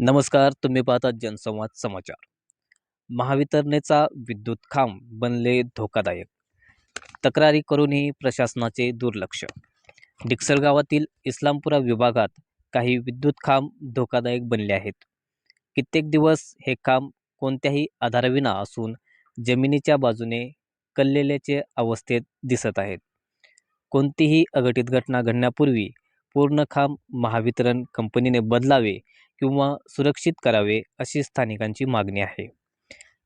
नमस्कार तुम्ही पाहता जनसंवाद समाचार. महावितरणेचा विद्युत खांब बनले धोकादायक. तक्रारी करूनही प्रशासनाचे दुर्लक्ष. डिक्सर गावातील इस्लामपुरा विभागात काही विद्युत खांब धोकादायक बनले आहेत. कित्येक दिवस हे खांब कोणत्याही आधाराविना असून जमिनीच्या बाजूने कललेल्याचे अवस्थेत दिसत आहेत. कोणतीही अघटित घटना घडण्यापूर्वी पूर्ण खांब महावितरण कंपनीने बदलावे किंवा सुरक्षित करावे अशी स्थानिकांची मागणी आहे.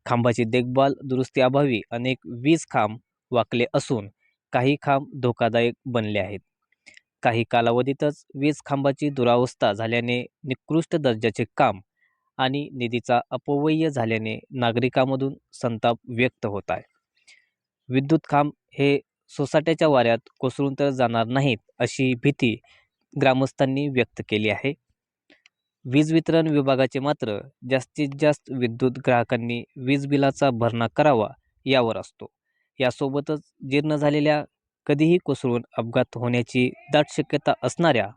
खांबाची देखभाल दुरुस्तीअभावी अनेक वीज खांब वाकले असून काही खांब धोकादायक बनले आहेत. काही कालावधीतच वीज खांबाची दुरावस्था झाल्याने निकृष्ट दर्जाचे काम आणि निधीचा अपव्यय झाल्याने नागरिकांमधून संताप व्यक्त होत आहे. विद्युत खांब हे सोसाट्याच्या वाऱ्यात कोसळून तर जाणार नाहीत अशी भीती ग्रामस्थांनी व्यक्त केली आहे. वीज वितरण विभागाचे मात्र जास्तीत जास्त विद्युत ग्राहकांनी वीज बिलाचा भरणा करावा यावर असतो. यासोबतच जीर्ण झालेल्या कधीही कोसळून अपघात होण्याची दाट शक्यता असणाऱ्या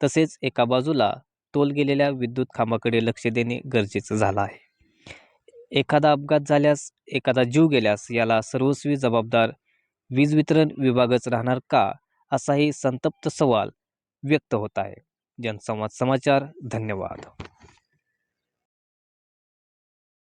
तसेच एका बाजूला तोल गेलेल्या विद्युत खांबाकडे लक्ष देणे गरजेचं झालं आहे. एखादा अपघात झाल्यास एखादा जीव गेल्यास याला सर्वस्वी जबाबदार वीज वितरण विभागच राहणार का असाही संतप्त सवाल व्यक्त होत आहे. जनसंवाद समाचार धन्यवाद।